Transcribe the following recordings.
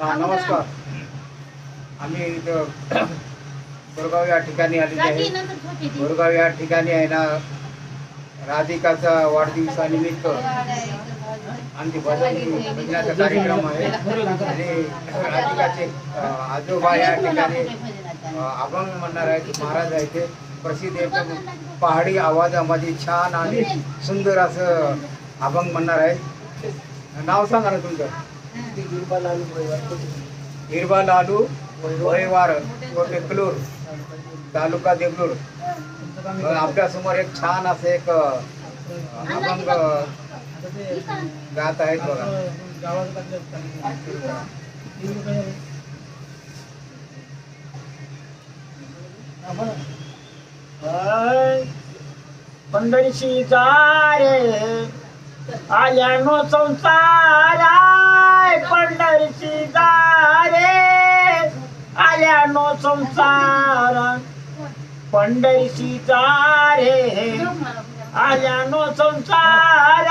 हा नमस्कार. आम्ही इथं बोरगाव या ठिकाणी आलेले आहे. बोरगाव या ठिकाणी आहे ना राधिकाचा वाढदिवसानिमित्त आमची भजन भजनाचा कार्यक्रम आहे. आणि राधिकाचे आजोबा या ठिकाणी अभंग म्हणणार आहेत. महाराज आहेत ते. प्रसिद्ध एकदम पहाडी आवाजामध्ये छान आणि सुंदर असं अभंग म्हणणार आहे नाव सांगा ना तुमचं. हिरबा लालू वयवार कोटेकलूर तालुका देगलूर. आपल्यासमोर एक छान असं एक अभंग गात आहेत बघा. पंढरीशी जा रे आल्यानो संसार. आल्यानो संसार. पंढरीशी रे आल्यानो संसार.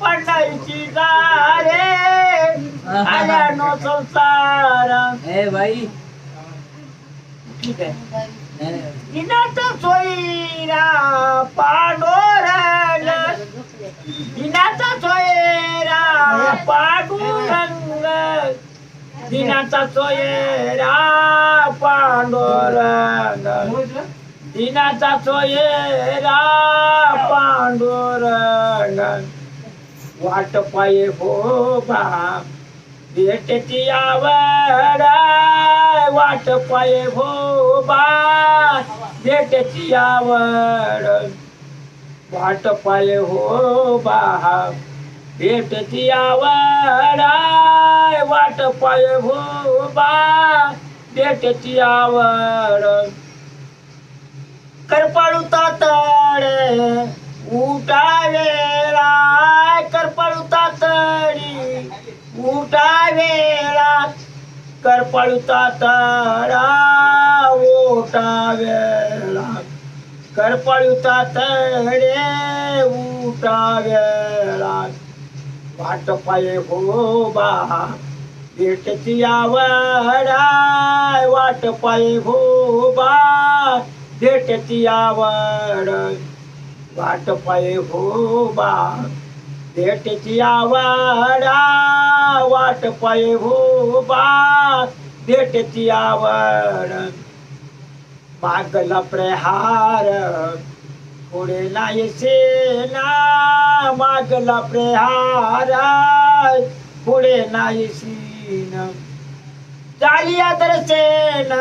पंढरीची जा रे आल्यानो संसार. ए भाई ठीक आहे. दिनाचा सोयरा पांडुरंग. दिनाचा सोयरा पांडुरंग दिनाचा सोयरा पांडुरंग. दिनाचा सोयरा पांडुरंग. वाट पाये हो बा. भेटची आवड वाट पाये हो बा. भेटची आवड वाट पाये हो बा. भेटची आवड वाट पाय भोबा बा आवड. करपाळू तातड उठा राय करपाळू तातडी उठा वेळा करपाळू तातडा ओटा वेळा करपाळू तातडे उठा वेळा वाट पाय भोबा भेटती भेटची वाट पाय भोबा बा आवड वाट पाय भोबा भेटची आवडा वाट पाय भोबा बा भेटची आवड मागला प्रहार. पुढे नाही सेना मागला प्रहार. पुढे नाही सीन झाली दर्शन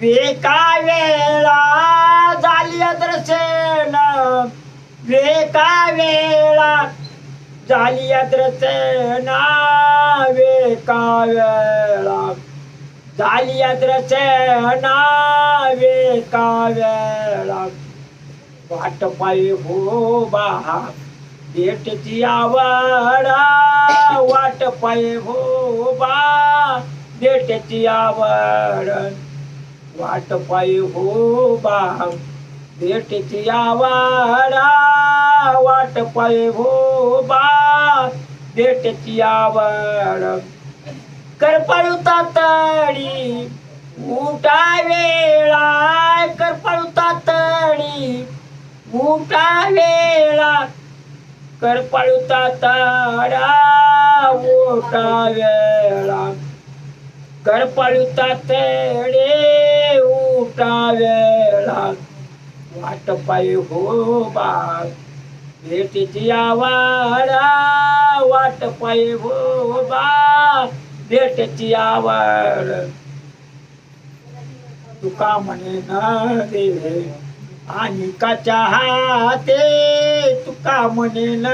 वेका वेळा झाली दर्शन वेका वेळा झाली दर्शन वेका वेळा झाली दर्शन वेका वेळा वाट पायी हो बा भेटची आवड वाट पायी हो त्याची आवड. वाट पायी हो बा भेटीची आवड. वाट पायी हो बा भेटची आवड. करपाळू तातडी उठा वेळा. करपाळू तातडी उठा वेळा. करपाळू तातडा उठा वेळा. करपाळू तातडे उठा वेळा वाट पायी हो बा. भेटीची आवड वाट पायी हो बा. भेटची आवड तुका म्हणे न दे. आणि काच्या हाते तुका म्हणे न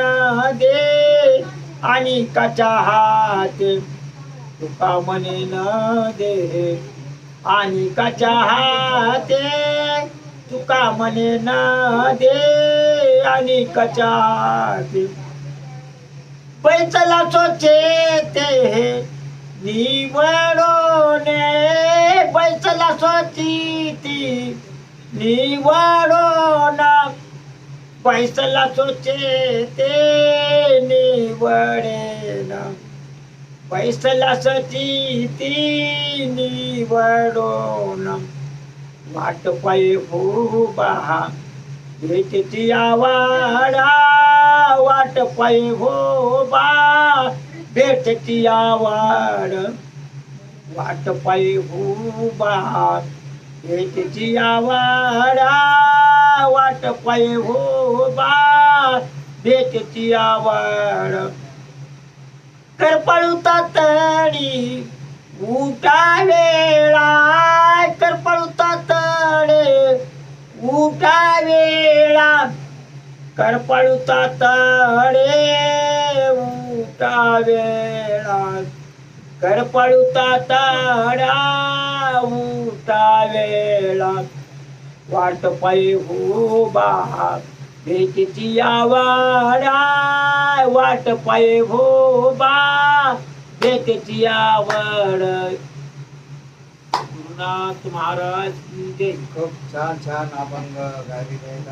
दे. आणि काच्या हाते तुका म्हणे न दे. आणि का चाहते तुका म्हणे न दे. आणि का चाहते पैचला सोचे ते निवडोने पैचला सोची ती निवडोना पैसला सोचे ते निवडे पैसला ती निवडून वाट पाय भूबा भेटची आवाडा वाट पाय भूबा भेटती आवाड. वाट पाय भूबा भेटची आवाडा वाट पाय बा भेटती आवाड. उठा वेळा करपळुता तडे उठा वेळा करपळुता तडा उठा वेळा वाट पाय भोबा भेटीची आवाडा वाट पाय भोबा भेटीची आवड गुरुनाथ महाराज की जय। खूप छान छान अभंग गायले आहेत